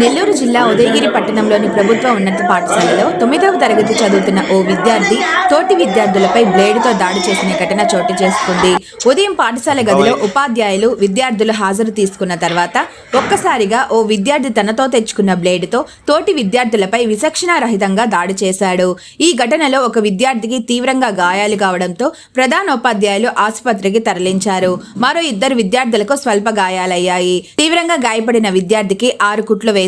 నెల్లూరు జిల్లా ఉదయగిరి పట్టణంలోని ప్రభుత్వ ఉన్నత పాఠశాలలో తొమ్మిదవ తరగతి చదువుతున్న ఓ విద్యార్థి తోటి విద్యార్థులపై బ్లేడుతో దాడి చేసిన ఘటన చోటు చేసుకుంది. ఉదయం పాఠశాల గదిలో ఉపాధ్యాయులు విద్యార్థులు హాజరు తీసుకున్న తర్వాత ఒక్కసారిగా ఓ విద్యార్థి తనతో తెచ్చుకున్న బ్లేడుతో తోటి విద్యార్థులపై విచక్షణారహితంగా దాడి చేశాడు. ఈ ఘటనలో ఒక విద్యార్థికి తీవ్రంగా గాయాలు కావడంతో ప్రధానోపాధ్యాయులు ఆసుపత్రికి తరలించారు. మరో ఇద్దరు విద్యార్థులకు స్వల్ప గాయాలయ్యాయి. తీవ్రంగా గాయపడిన విద్యార్థికి ఆరు కుట్లు వేశారు.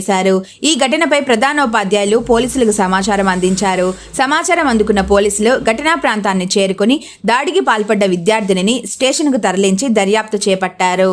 ఈ ఘటనపై ప్రధానోపాధ్యాయులు పోలీసులకు సమాచారం అందించారు. సమాచారం అందుకున్న పోలీసులు ఘటనా ప్రాంతాన్ని చేరుకుని దాడికి పాల్పడ్డ విద్యార్థినిని స్టేషన్కు తరలించి దర్యాప్తు చేపట్టారు.